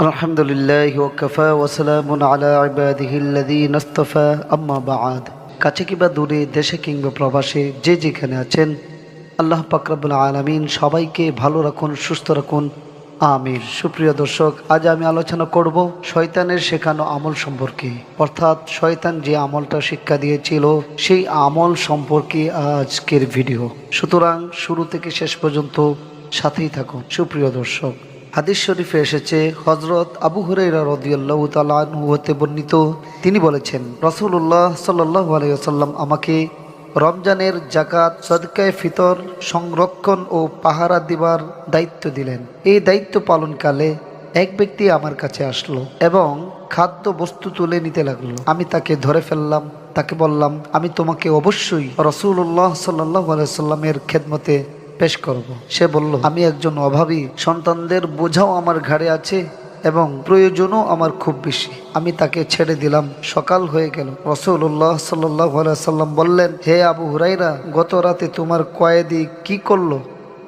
الحمد لله وكفى وسلام على عباده الذين اصطفى أما بعد কাছে কিংবা দূরে দেশে কিংবা প্রবাসে যে যেখানে আছেন আল্লাহ পাকরাবুল আলমিন সবাইকে ভালো রাখুন সুস্থ রাখুন আমির সুপ্রিয় দর্শক আজ আমি আলোচনা করব শয়তানের শেখানো আমল সম্পর্কে অর্থাৎ শয়তান যে আমলটা শিক্ষা দিয়েছিল সেই আমল সম্পর্কে আজকের ভিডিও সুতরাং শুরু থেকে শেষ পর্যন্ত সাথেই থাকুন সুপ্রিয় দর্শক হাদিস শরীফে এসেছে হজরত আবু হুরাইরা রদিয়াল্লাহু তাআলা হতে বর্ণিত। তিনি বলেছেন, রাসূলুল্লাহ সাল্লাল্লাহু আলাইহি আমাকে রমজানের জাকাত সদকায়ে ফিতর, সংরক্ষণ ও পাহারা দিবার দায়িত্ব দিলেন। এই দায়িত্ব পালনকালে এক ব্যক্তি আমার কাছে আসলো এবং খাদ্য বস্তু তুলে নিতে লাগল। আমি তাকে ধরে ফেললাম, তাকে বললাম, আমি তোমাকে অবশ্যই রসুল্লাহ সাল্লাহ আলাইসাল্লামের খেদমতে পেশ করব। সে বলল, আমি একজন অভাবী, সন্তানদের বোঝাও আমার ঘাড়ে আছে এবং প্রয়োজনও আমার খুব বেশি। আমি তাকে ছেড়ে দিলাম। সকাল হয়ে গেল। রসুল্লাহ সাল্লাহ সাল্লাম বললেন, হে আবু হুরাইরা গত রাতে তোমার কয়েদি কি করল?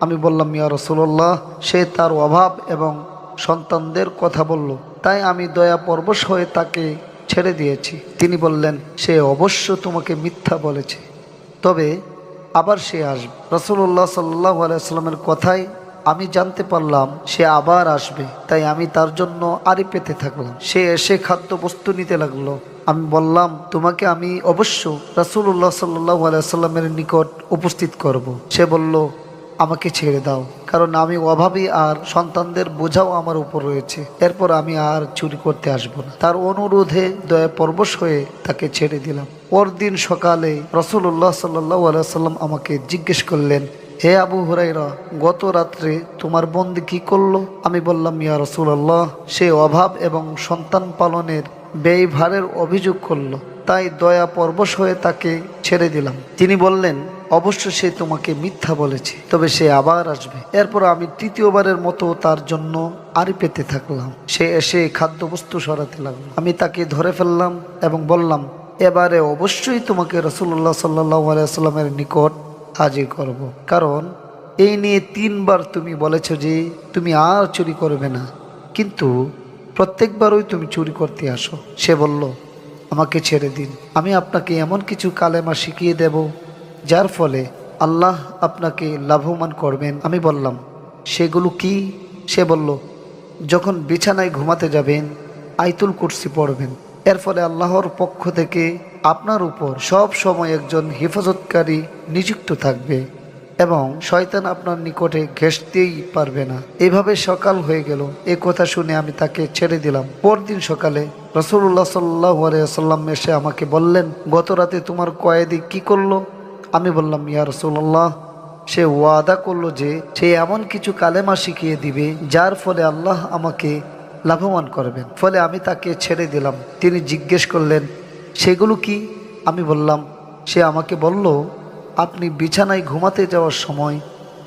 আমি বললাম, ইয়া রসুল্লাহ সে তার অভাব এবং সন্তানদের কথা বলল। তাই আমি দয়া পরবশ হয়ে তাকে ছেড়ে দিয়েছি। তিনি বললেন, সে অবশ্য তোমাকে মিথ্যা বলেছে। তবে আবার সে আসবে। রসুল্লাহ সাল্লাহ কথায়, আমি জানতে পারলাম সে আবার আসবে, তাই আমি তার জন্য আড়ি পেতে থাকলাম। সে এসে খাদ্য বস্তু নিতে লাগল। আমি বললাম, তোমাকে আমি অবশ্য রাসুল্লাহ সাল্লাহ আলাইস্লামের নিকট উপস্থিত করব। সে বলল আমাকে ছেড়ে দাও। কারণ আমি অভাবী আর সন্তানদের বোঝাও আমার উপর রয়েছে। এরপর আমি আর চুরি করতে আসব না। তার অনুরোধে দয়া পরবশ হয়ে তাকে ছেড়ে দিলাম। পরদিন সকালে রসুল্লাহ সাল্লাহ আলাইসাল্লাম আমাকে জিজ্ঞেস করলেন, হে আবু হুরাইরা গত রাত্রে তোমার বন্দি কি করল? আমি বললাম, ইয়া রসুল্লাহ সে অভাব এবং সন্তান পালনের ব্যয়ভারের অভিযোগ করল। তাই দয়া পরবশ হয়ে তাকে ছেড়ে দিলাম। তিনি বললেন, অবশ্য সে তোমাকে মিথ্যা বলেছে, তবে সে আবার আসবে। এরপর আমি তৃতীয়বারের মতো তার জন্য আড়ি পেতে থাকলাম। সে এসে খাদ্যবস্তু সরাতে লাগল। আমি তাকে ধরে ফেললাম এবং বললাম, এবারে অবশ্যই তোমাকে রসুল্লাহ সাল্লাহ আলাইস্লামের নিকট হাজির করব। কারণ এই নিয়ে তিনবার তুমি বলেছ যে তুমি আর চুরি করবে না। কিন্তু প্রত্যেকবারই তুমি চুরি করতে আসো। সে বলল আমাকে ছেড়ে দিন। আমি আপনাকে এমন কিছু কালেমা শিখিয়ে দেব, যার ফলে আল্লাহ আপনাকে লাভবান করবেন। আমি বললাম, সেগুলো কি? সে বলল, যখন বিছানায় ঘুমাতে যাবেন, আইতুল কুরসি পড়বেন। এর ফলে আল্লাহর পক্ষ থেকে আপনার উপর সব সময় একজন হেফাজতকারী নিযুক্ত থাকবে। এবং শয়তান আপনার নিকটে ঘেসতেই পারবে না। এভাবে সকাল হয়ে গেল। এ কথা শুনে আমি তাকে ছেড়ে দিলাম। পরদিন সকালে রসুল্লাহ সাল্লাম এসে আমাকে বললেন, গত রাতে তোমার কয়েদি কি করল? আমি বললাম, ইয়া রসুল্লাহ সে ওয়াদা করল যে সে এমন কিছু কালেমা শিখিয়ে দিবে, যার ফলে আল্লাহ আমাকে লাভবান করবেন। ফলে আমি তাকে ছেড়ে দিলাম। তিনি জিজ্ঞেস করলেন, সেগুলো কি? আমি বললাম, সে আমাকে বলল আপনি বিছানায় ঘুমাতে যাওয়ার সময়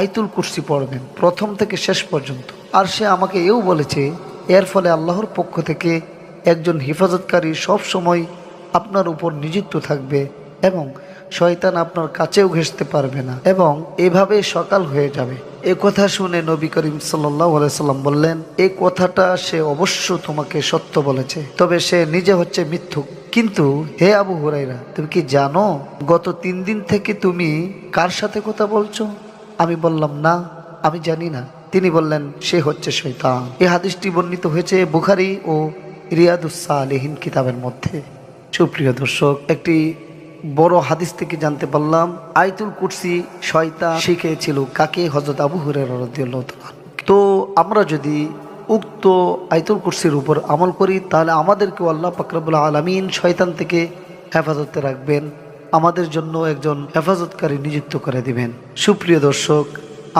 আইতুল কুর্সি পড়বেন, প্রথম থেকে শেষ পর্যন্ত। আর সে আমাকে এও বলেছে, এর ফলে আল্লাহর পক্ষ থেকে একজন হেফাজতকারী সব সময় আপনার উপর নিযুক্ত থাকবে এবং শয়তান আপনার কাছেও ঘেসতে পারবে না এবং এভাবে সকাল হয়ে যাবে। এ কথা শুনে নবী করিম সাল্লাহ সাল্লাম বললেন এই কথাটা সে অবশ্য তোমাকে সত্য বলেছে, তবে সে নিজে হচ্ছে মিথ্যুক। কিন্তু হে আবু হুরাইরা তুমি কি জানো গত তিন দিন থেকে তুমি কার সাথে কথা বলছো? আমি বললাম, না, আমি জানি না। তিনি বললেন, সে হচ্ছে শৈতান এই হাদিসটি বর্ণিত হয়েছে বুখারি ও রিয়াদুসাহ আলহিন কিতাবের মধ্যে। সুপ্রিয় দর্শক, একটি বড় হাদিস থেকে জানতে পারলাম আইতুল কুরসি শয়তা শিখেছিল কাকে? হজরত আবু হুরের তো আমরা যদি উক্ত আয়তুল কুরসির উপর আমল করি, তাহলে আমাদেরকেও আল্লাহ পাকরাবুল আলমিন শয়তান থেকে হেফাজতে রাখবেন, আমাদের জন্য একজন হেফাজতকারী নিযুক্ত করে দিবেন। সুপ্রিয় দর্শক,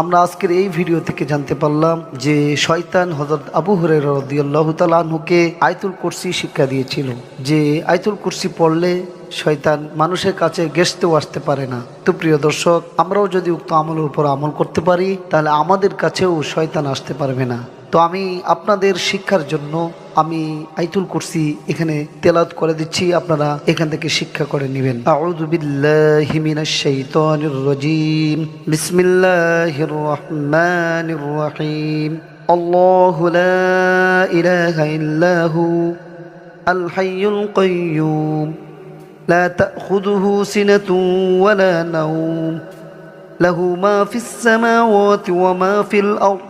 আমরা আজকের এই ভিডিও থেকে জানতে পারলাম যে শয়তান হজরত আবু হুরের রদিয়াল্লাহ তালহুকে আয়তুল কুরসি শিক্ষা দিয়েছিল, যে আয়তুল কুরসি পড়লে শয়তান মানুষের কাছে গেসতেও আসতে পারে না। তো প্রিয় দর্শক, আমরাও যদি উক্ত আমলের উপর আমল করতে পারি, তাহলে আমাদের কাছেও শয়তান আসতে পারবে না। তো আমি আপনাদের শিক্ষার জন্য আমি আইতুল কুরসি এখানে তেলাত করে দিচ্ছি, আপনারা এখান থেকে শিক্ষা করে নেবেন। আউযু বিল্লাহি মিনাশ শাইতানির রাজীম। বিসমিল্লাহির রহমানির রহিম। আল্লাহু লা ইলাহা ইল্লা মা ওয়া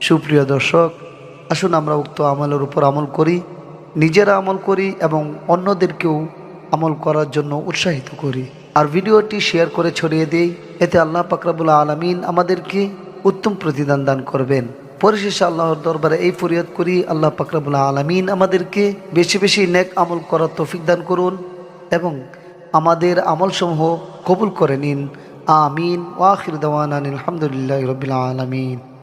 সুপ্রিয় দর্শক, আসুন আমরা উক্ত আমলের উপর আমল করি, নিজেরা আমল করি এবং অন্যদেরকেও আমল করার জন্য উৎসাহিত করি। আর ভিডিওটি শেয়ার করে ছড়িয়ে দিই, এতে আল্লাহ পাকরাবুল আলমিন আমাদেরকে উত্তম প্রতিদান দান করবেন। পরিশেষে আল্লাহর দরবারে এই ফরিয়াদ করি, আল্লাহ পাকরাবুল আলমিন আমাদেরকে বেশি বেশি নেক আমল করার তৌফিক দান করুন এবং আমাদের আমলসমূহ কবুল করে নিন। আমিন। ওয়াখির দেওয়ান আলহামদুলিল্লাহ রবিল আলমিন।